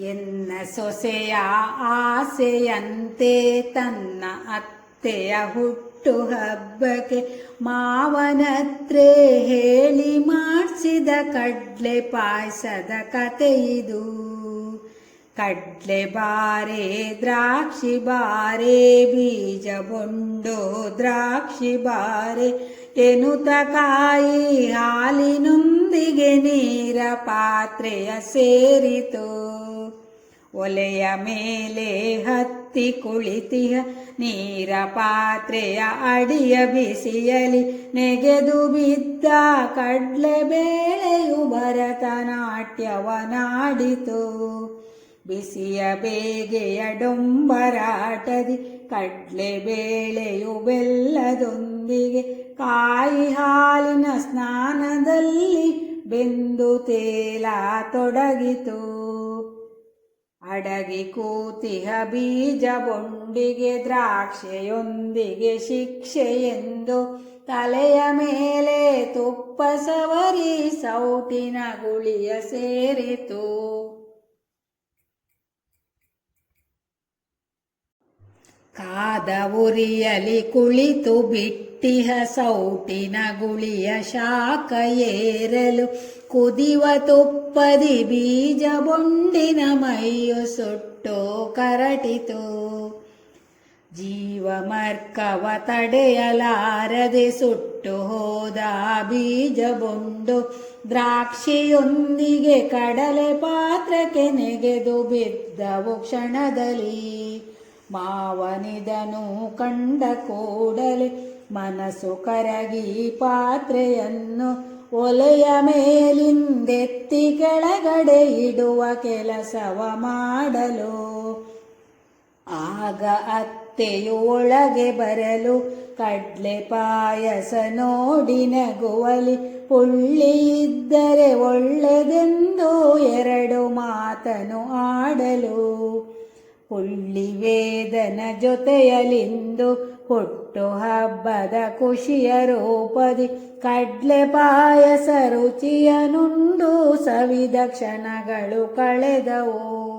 ಎನ್ನ ಸೊಸೆಯ ಆಸೆಯಂತೆ ತನ್ನ ಅತ್ತೆಯ ಹುಟ್ಟು ಹಬ್ಬಕ್ಕೆ ಮಾವನತ್ರೆ ಹೇಳಿ ಮಾಡಿಸಿದ ಕಡ್ಲೆ ಪಾಯಸದ ಕತೆ ಇದು. ಕಡ್ಲೆ ಬಾರೆ, ದ್ರಾಕ್ಷಿ ಬಾರೆ, ಬೀಜ ಬೊಂಡೋ, ದ್ರಾಕ್ಷಿ ಬಾರೆ, ಎನುತ ಕಾಯಿ ಹಾಲಿನೊಂದಿಗೆ ನೀರ ಪಾತ್ರೆಯ ಸೇರಿತು. ಒಲೆಯ ಮೇಲೆ ಹತ್ತಿ ಕುಳಿತಿಯ ನೀರ ಪಾತ್ರೆಯ ಅಡಿಯ ಬಿಸಿಯಲಿ ನೆಗೆದು ಬಿದ್ದ ಕಡ್ಲೆ ಬೇಳೆಯು ಭರತನಾಟ್ಯವನಾಡಿತು. ಬಿಸಿಯ ಬೇಗೆಯ ಡೊಂಬರಾಟದಿ ಕಡ್ಲೆ ಬೇಳೆಯು ಬೆಲ್ಲದೊಂದಿಗೆ ಕಾಯಿ ಹಾಲಿನ ಸ್ನಾನದಲ್ಲಿ ಬೆಂದು ತೇಲ ತೊಡಗಿತು ಅಡಗಿ ಕೂತಿಹ ಬೀಜ ಬೊಂಡಿಗೆ ದ್ರಾಕ್ಷೆಯೊಂದಿಗೆ ಶಿಕ್ಷೆ ಎಂದು ತಲೆಯ ಮೇಲೆ ತುಪ್ಪ ಸವರಿ ಸೌಟಿನ ಗುಳಿಯ ಸೇರಿತು. ಕಾದ ಉರಿಯಲಿ ಕುಳಿತು ಬಿಟ್ಟಿಹ ಸೌಟಿನ ಗುಳಿಯ ಶಾಖ ಏರಲು ಕುದಿವ ತುಪ್ಪದಿ ಬೀಜ ಬೊಂಡಿನ ಮೈಯು ಸುಟ್ಟು ಕರಟಿತು. ಜೀವಮರ್ಕವ ತಡೆಯಲಾರದೆ ಸುಟ್ಟು ಹೋದ ಬೀಜ ಬೊಂಡು ದ್ರಾಕ್ಷಿಯೊಂದಿಗೆ ಕಡಲೆ ಪಾತ್ರಕ್ಕೆ ನೆಗೆದು ಬಿದ್ದವು ಕ್ಷಣದಲ್ಲಿ. ಮಾವನಿದನು ಕಂಡ ಕೂಡಲೇ ಮನಸ್ಸು ಕರಗಿ ಪಾತ್ರೆಯನ್ನು ಒಲೆಯ ಮೇಲಿಂದೆತ್ತಿ ಕೆಳಗಡೆ ಇಡುವ ಕೆಲಸವ ಮಾಡಲು. ಆಗ ಅತ್ತೆಯು ಒಳಗೆ ಬರಲು, ಕಡ್ಲೆ ಪಾಯಸ ನೋಡಿ ನಗುವಲಿ, ಪುಳ್ಳಿ ಇದ್ದರೆ ಒಳ್ಳೆದೆಂದು ಎರಡು ಮಾತನು ಆಡಲು. ಪುಳ್ಳಿ ವೇದನ ಜೊತೆಯಲಿಂದು ಹುಟ್ಟು ಹಬ್ಬದ ಖುಷಿಯ ರೂಪದಿ ಕಡ್ಲೆ ಪಾಯಸ ರುಚಿಯನುಂಡು ಸವಿದ ಕ್ಷಣಗಳು ಕಳೆದವು.